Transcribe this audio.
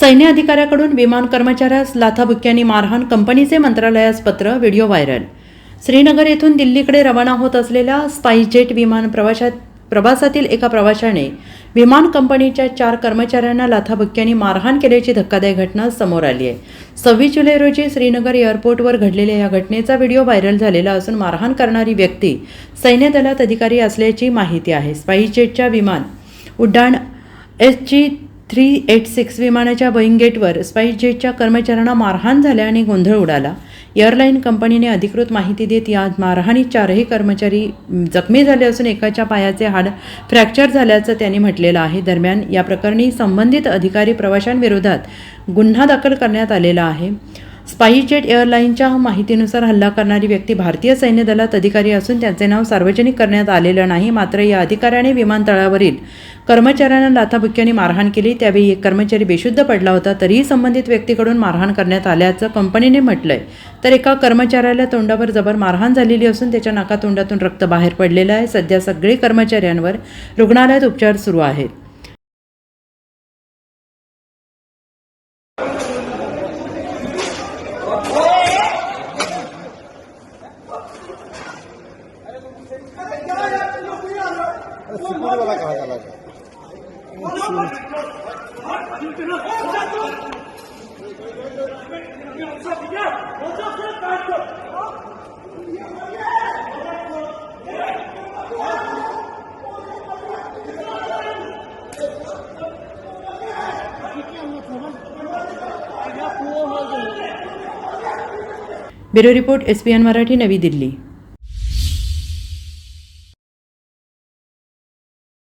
सैन्य अधिकाऱ्याकडून विमान कर्मचाऱ्यास लाथाबुक्क्यांनी मारहाण कंपनीचे मंत्रालयास पत्र व्हिडिओ व्हायरल. श्रीनगर येथून दिल्लीकडे रवाना होत असलेल्या स्पाईसजेट विमान प्रवाशात प्रवासातील एका प्रवाशाने विमान कंपनीच्या चार कर्मचाऱ्यांना लाथाबुक्क्यांनी मारहाण केल्याची धक्कादायक घटना समोर आली आहे. सव्वीस जुलै रोजी श्रीनगर एअरपोर्टवर घडलेल्या या घटनेचा व्हिडिओ व्हायरल झालेला असून मारहाण करणारी व्यक्ती सैन्य दलात अधिकारी असल्याची माहिती आहे. स्पाईसजेटच्या विमान उड्डाण S G three eight six विमानाच्या बोईंग गेटवर स्पाईस जेटच्या कर्मचाऱ्यांना मारहाण झाल्याने गोंधळ उडाला. एअरलाईन कंपनीने अधिकृत माहिती देत या मारहाणीत चारही कर्मचारी जखमी झाले असून एकाच्या पायाचे हाड फ्रॅक्चर झाल्याचं त्यांनी म्हटलेलं आहे. दरम्यान या प्रकरणी संबंधित अधिकारी प्रवाशांविरोधात गुन्हा दाखल करण्यात आलेला आहे. स्पाईसजेट एअरलाईनच्या माहितीनुसार हल्ला करणारी व्यक्ती भारतीय सैन्य दलात अधिकारी असून त्यांचे नाव सार्वजनिक करण्यात आलेलं नाही. मात्र या अधिकाऱ्याने विमानतळावरील कर्मचाऱ्यांना लाथाबुक्क्यांनी मारहाण केली. त्यावेळी एक कर्मचारी बेशुद्ध पडला होता. तरीही संबंधित व्यक्तीकडून मारहाण करण्यात आल्याचं कंपनीने म्हटलंय. तर एका कर्मचाऱ्याला तोंडावर जबर मारहाण झालेली असून त्याच्या नाकातोंडातून रक्त बाहेर पडलेलं आहे. सध्या सगळे कर्मचाऱ्यांवर रुग्णालयात उपचार सुरू आहेत. सिक्योरिटी वाला कहा bureau report S P N Marathi Navi Delhi.